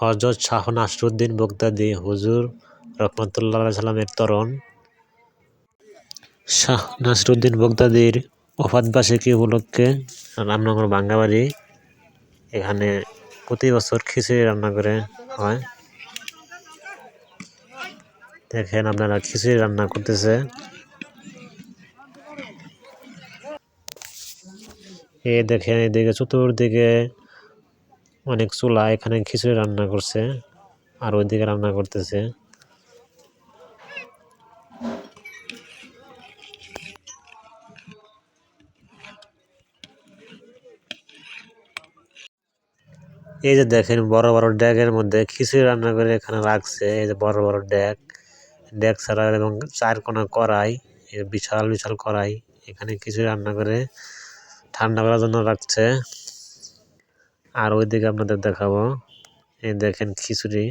হজরত শাহ নাসরুদ্দিন বগদাদি হুজুর রহমতুল্লাহ সাল্লামের তরণ। শাহ নাসরুদ্দিন বগদাদির ওফাতবার্ষিকী উপলক্ষে রামনগর বাঙ্গাবাড়ি, এখানে প্রতি বছর খিচুড়ি রান্না করে হয়। দেখেন আপনারা খিচুড়ি রান্না করতেছে। এ দেখেন এদিকে চতুর্দিকে অনেক চুলা, এখানে খিচুড়ি রান্না করছে আর ওইদিকে রান্না করতেছে। এই যে দেখেন বড় বড় ড্যাগের মধ্যে খিচুড়ি রান্না করে এখানে রাখছে, এই যে বড় বড় ড্যাগ। ড্যাগ ছাড়া এবং চার কোনা কড়াই, বিশাল বিশাল কড়াই এখানে খিচুড়ি রান্না করে ঠান্ডা করার জন্য রাখছে। আর ওইদিকে আপনাদের দেখাবো। এই দেখেন খিচুড়ি।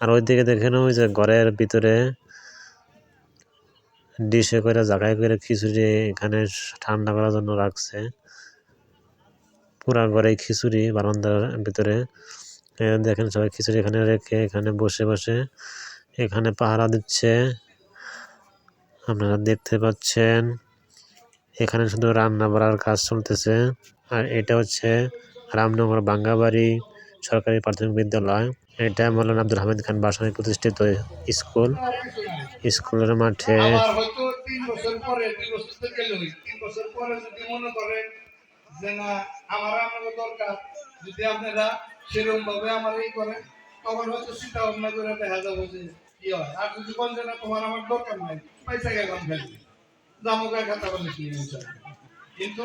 আর ওইদিকে দেখেন ওই যে ঘরের ভিতরে ডিশে করে জায়গায় করে খিচুড়ি এখানে ঠান্ডা করার জন্য রাখছে। পুরা ঘরে খিচুড়ি বারান্দার ভিতরে। দেখেন সবাই খিচুড়ি এখানে রেখে এখানে বসে বসে এখানে পাহারা দিচ্ছে। আপনারা দেখতে পাচ্ছেন, এখানে শুধু রান্না বাড়ার কাজ চলতেছে। আর এটা হচ্ছে রামনগর বাঙ্গাবাড়ি সরকারি প্রাথমিক বিদ্যালয়। এটা মৌলানা আব্দুল হামিদ খান বাসায় প্রতিষ্ঠিত স্কুল। স্কুলের মাঠে কিন্তু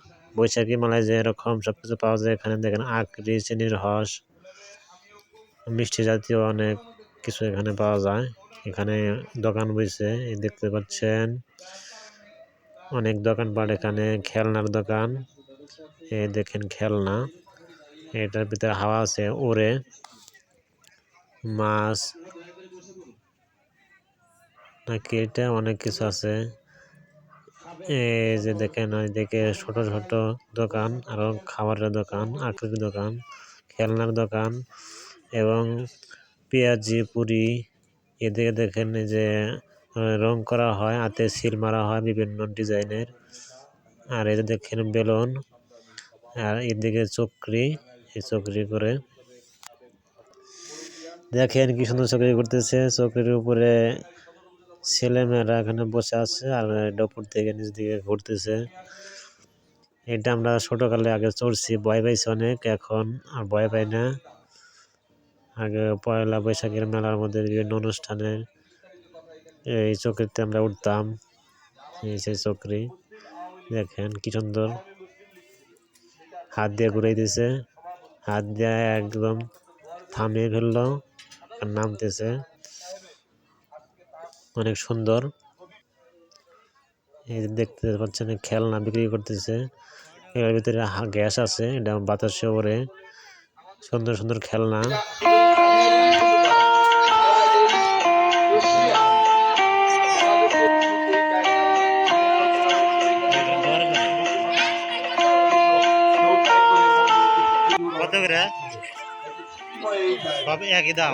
বৈশাখী মেলায় যে এরকম সব কিছু পাওয়া যায়, এখানে দেখেন আকরি চিনির হস মিষ্টি জাতীয় অনেক কিছু এখানে পাওয়া যায়। এখানে দোকান বইছে এই দেখতে পাচ্ছেন। অনেক দোকানপাট এখানে, খেলনার দোকান। এই দেখেন খেলনা। এটার ভিতরে হাওয়া আছে ওরে মাছ। নাকি এটা অনেক কিছু আছে। এই যে দেখেন, ওইদিকে ছোট ছোট দোকান, আরও খাবারের দোকান আকৃতির দোকান, খেলনার দোকান এবং পেঁয়াজি, পুরি। এদিকে দেখেন যে রং করা হয়, হাতে সিল মারা হয় বিভিন্ন ডিজাইনের। আর এই দেখেন বেলুন, আর এদিকে চক্রি, এই চক্রি করে। দেখেন কি সুন্দর চকরি করতেছে। চক্রির উপরে ছেলেমেয়েরা এখানে বসে আছে আর এটা উপর থেকে নিচ দিকে ঘুরতেছে। এটা আমরা ছোটকালে আগে চড়ছি, ভয় পাইছি অনেক, এখন আর ভয় পাই না। আগে পয়লা বৈশাখের মেলার মধ্যে বিভিন্ন অনুষ্ঠানে এই চক্রিতে আমরা উঠতাম, এই সেই চক্রি। দেখেন কি সুন্দর। হাত দিয়ে ঘুরাই দিছে, হাত দিয়ে একদম থামিয়ে ফেলল আর নামতেছে। অনেক সুন্দর। এই দেখতে পাচ্ছেন, খেলনা বিক্রি করতেছে। এর ভিতরে গ্যাস আছে, এটা বাতাসে ওরে সুন্দর সুন্দর খেলনা। একই দাম।